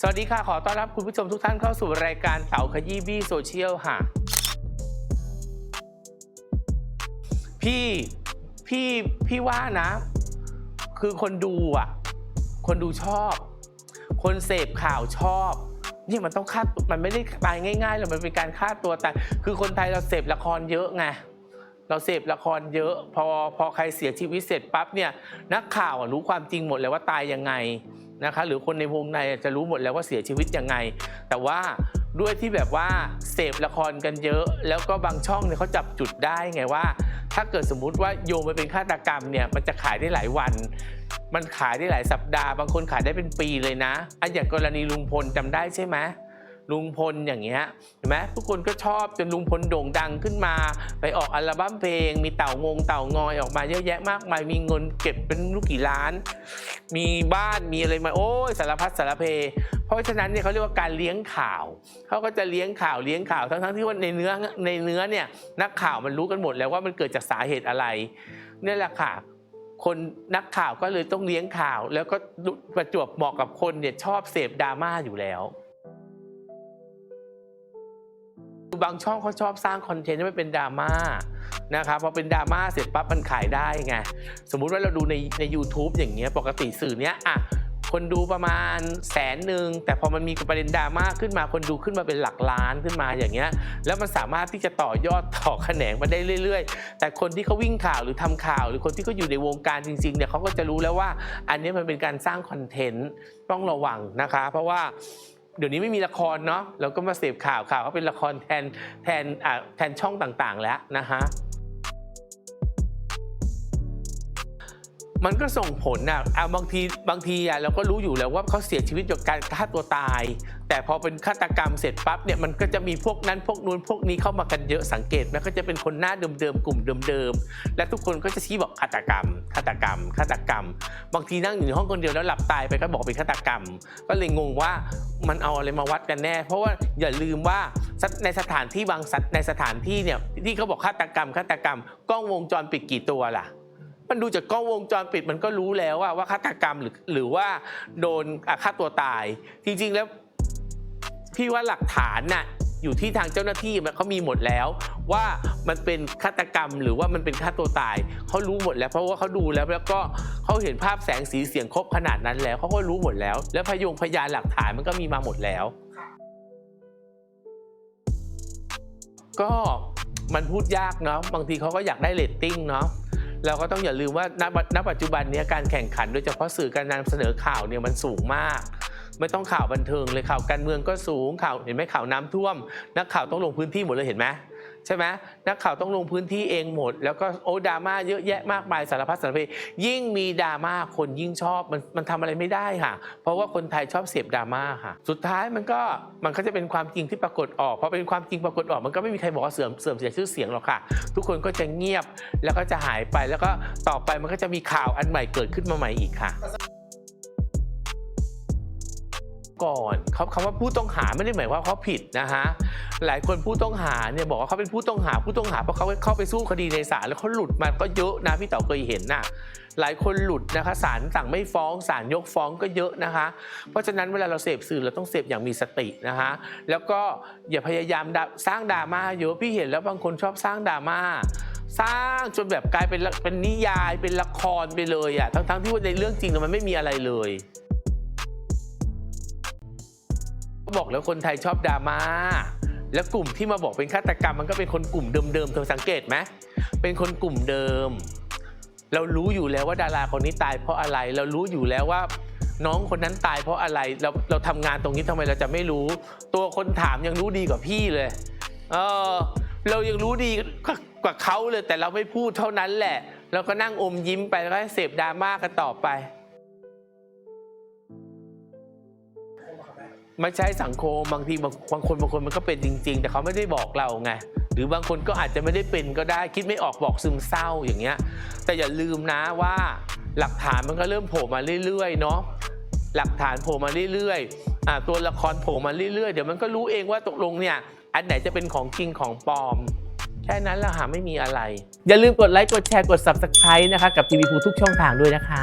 สวัสดีค่ะ ขอต้อนรับคุณผู้ชมทุกท่านเข้าสู่รายการเต๋าขยี้บี้โซเชียลค่ะ พี่พี่พี่ว่านะ คือคนดูอะ คนดูชอบ คนเสพข่าวชอบนี่มันต้องฆ่ามันไม่ได้ตายง่ายๆหรอกมันเป็นการฆ่าตัวตายคือคนไทยเราเสพละครเยอะไงเราเสพละครเยอะ พอพอใครเสียชีวิตเสร็จปั๊บเนี่ยนักข่าวรู้ความจริงหมดเลยว่าตายยังไง นะคะหรือคนในวงในจะรู้หมดแล้วว่าเสียชีวิตยังไง แต่ว่าด้วยที่แบบว่าเสพละครกันเยอะ แล้วก็บางช่องเนี่ยเขาจับจุดได้ไงว่า ถ้าเกิดสมมุติว่าโยงไปเป็นฆาตกรรมเนี่ยมันจะขายได้หลายวัน มันขายได้หลายสัปดาห์ บางคนขายได้เป็นปีเลยนะอันอย่างกรณีลุงพลจำได้ใช่ไหม ลุงพลอย่างเงี้ยเห็นไหมทุกคนก็ชอบจนลุงพลโด่งดังขึ้นมา ไปออกอัลบั้มเพลง มีเต่างงเต่างอยออกมาเยอะแยะมากมายมีเงินเก็บเป็นลูกกี่ล้าน มีบ้านมีอะไรมาโอ้ยสารพัดสารเพ เพราะฉะนั้นเนี่ยเขาเรียกว่าการเลี้ยงข่าวเขาก็จะเลี้ยงข่าวเลี้ยงข่าวทั้งทั้งๆที่ว่าในเนื้อในเนื้อเนี่ยนักข่าวมันรู้กันหมดแล้วว่ามันเกิดจากสาเหตุอะไรนี่แหละค่ะคนนักข่าวก็เลยต้องเลี้ยงข่าว แล้วก็ประจวบเหมาะกับคนเนี่ยชอบเสพดราม่าอยู่แล้ว บางช่องเขาชอบสร้างคอนเทนต์ให้มันเป็นดราม่านะครับพอเป็นดราม่าเสร็จปั๊บมันขายได้ไงสมมุติว่าเราดูในใน u t u b e อย่างเงี้ยปกติสื่อเนี้ยอะคนดูประมาณแสนหนึ่งแต่พอมันมีประเด็นดราม่าขึ้นมาคนดูขึ้นมาเป็นหลักล้านขึ้นมาอย่างเงี้ยแล้วมันสามารถที่จะต่อยอดต่อแขนงมาได้เรื่อย ๆ แต่คนที่เขาวิ่งข่าวหรือทำข่าว หรือคนที่เขาอยู่ในวงการจริงๆเนี่ยเขาก็จะรู้แล้วว่า อันนี้มันเป็นการสร้างคอนเทนต์ต้องระวังนะคะ เพราะว่า เดี๋ยวนี้ไม่มีละครเนาะเราก็มาเสพข่าวข่าวก็เป็นละครแทนแทนอ่าแทนช่องต่างๆ แล้วนะฮะ มันก็ส่งผลนะอะบางทีบางทีอะเราก็รู้อยู่แล้วว่าเขาเสียชีวิตจากการฆ่าตัวตาย แต่พอเป็นฆาตกรรมเสร็จปั๊บเนี่ยมันก็จะมีพวกนั้นพวกนู้นพวกนี้เข้ามากันเยอะสังเกตไหมก็จะเป็นคนหน้าเดิมๆกลุ่มเดิมๆและทุกคนก็จะชี้บอกฆาตกรรมฆาตกรรมฆาตกรรม บางทีนั่งอยู่ในห้องคนเดียวแล้วหลับตายไปก็บอกเป็นฆาตกรรม ก็เลยงงว่ามันเอาอะไรมาวัดกันแน่ เพราะว่าอย่าลืมว่าในสถานที่บางสัตในสถานที่เนี่ยที่เขาบอกฆาตกรรมฆาตกรรมกล้องวงจรปิดกี่ตัวล่ะ มันดูจากกล้องวงจรปิดมันก็รู้แล้วว่าว่าฆาตกรรมหรือหรือว่าโดนฆ่าตัวตาย จริง ๆ แล้ว พี่ว่าหลักฐานน่ะอยู่ที่ทางเจ้าหน้าที่มันเขามีหมดแล้ว ว่ามันเป็นฆาตกรรม หรือว่ามันเป็นฆ่าตัวตายเขารู้หมดแล้ว เพราะว่าเขาดูแล้วแล้วก็เขาเห็นภาพแสงสีเสียงครบขนาดนั้นแล้วเขาก็รู้หมดแล้ว แล้วพยงพยานหลักฐานมันก็มีมาหมดแล้ว ก็มันพูดยากเนาะบางทีเขาก็อยากได้เรตติ้งเนาะ เราก็ต้องอย่าลืมว่าณปัจจุบันนี้การแข่งขันโดยเฉพาะสื่อการนำเสนอข่าวเนี่ยมันสูงมาก ไม่ต้องข่าวบันเทิงเลยข่าวการเมืองก็สูงข่าวเห็นไหมข่าวน้ำท่วม นักข่าวต้องลงพื้นที่หมดเลยเห็นไหม ใช่ไหมนักข่าวต้องลงพื้นที่เองหมด แล้วก็โอ้ดราม่าเยอะแยะมากมายสารพัดสารเพยิ่งมีดราม่าคนยิ่งชอบมันมันทำอะไรไม่ได้ค่ะ เพราะว่าคนไทยชอบเสพดราม่าค่ะ สุดท้ายมันก็มันก็จะเป็นความจริงที่ปรากฏออกพอเป็นความจริงปรากฏออก มันก็ไม่มีใครบอกว่าเสื่อมเสื่อมเสียชื่อเสียงหรอกค่ะ ทุกคนก็จะเงียบแล้วก็จะหายไปแล้วก็ต่อไปมันก็จะมีข่าวอันใหม่เกิดขึ้นมาใหม่อีกค่ะ ก่อนเขาคำว่าผู้ต้องหาไม่ได้หมายว่าเขาผิดนะฮะหลายคนผู้ต้องหาเนี่ยบอกว่าเขาเป็นผู้ต้องหาผู้ต้องหาเพราะเขาเข้าไปสู้คดีในศาลแล้วเขาหลุดมาก็เยอะนะพี่เต๋อเคยเห็นน่ะหลายคนหลุดนะคะศาลสั่งไม่ฟ้องศาลยกฟ้องก็เยอะนะคะ เพราะฉะนั้นเวลาเราเสพสื่อเราต้องเสพอย่างมีสตินะคะแล้วก็อย่าพยายามดราสร้างดราม่าเยอะพี่เห็นแล้วบางคนชอบสร้างดราม่าสร้างจนแบบกลายเป็นเป็นนิยายเป็นละครไปเลยอะทั้งๆที่ว่าในเรื่องจริงมันไม่มีอะไรเลย บอกแล้วคนไทยชอบดราม่าแล้วกลุ่มที่มาบอกเป็นฆาตกรรมมันก็เป็นคนกลุ่มเดิมๆเธอสังเกตไหมเป็นคนกลุ่มเดิม เรารู้อยู่แล้วว่าดาราคนนี้ตายเพราะอะไร เรารู้อยู่แล้วว่า น้องคนนั้นตายเพราะอะไร เราเราทำงานตรงนี้ทำไมเราจะไม่รู้ ตัวคนถามยังรู้ดีกว่าพี่เลย เออ เรายังรู้ดีกว่ากว่าเขาเลย แต่เราไม่พูดเท่านั้นแหละ เราก็นั่งอมยิ้มไปแล้วก็เสพดราม่ากันต่อไป ไม่ใช่สังคมบางทีบางบางคนบางคนมันก็เป็นจริง ๆ แต่เขาไม่ได้บอกเราไงหรือบางคนก็อาจจะไม่ได้เป็นก็ได้คิดไม่ออกบอกซึมเศร้าอย่างเงี้ย แต่อย่าลืมนะว่าหลักฐานมันก็เริ่มโผล่มาเรื่อยๆเนาะหลักฐานโผล่มาเรื่อยๆอ่าตัวละครโผล่มาเรื่อยๆ เดี๋ยวมันก็รู้เองว่าตกลงเนี่ยอันไหนจะเป็นของจริงของปลอม แค่นั้นละค่ะไม่มีอะไร อย่าลืมกดไลค์กดแชร์กด subscribe นะคะกับทีวีพูทุกช่องทางด้วยนะคะ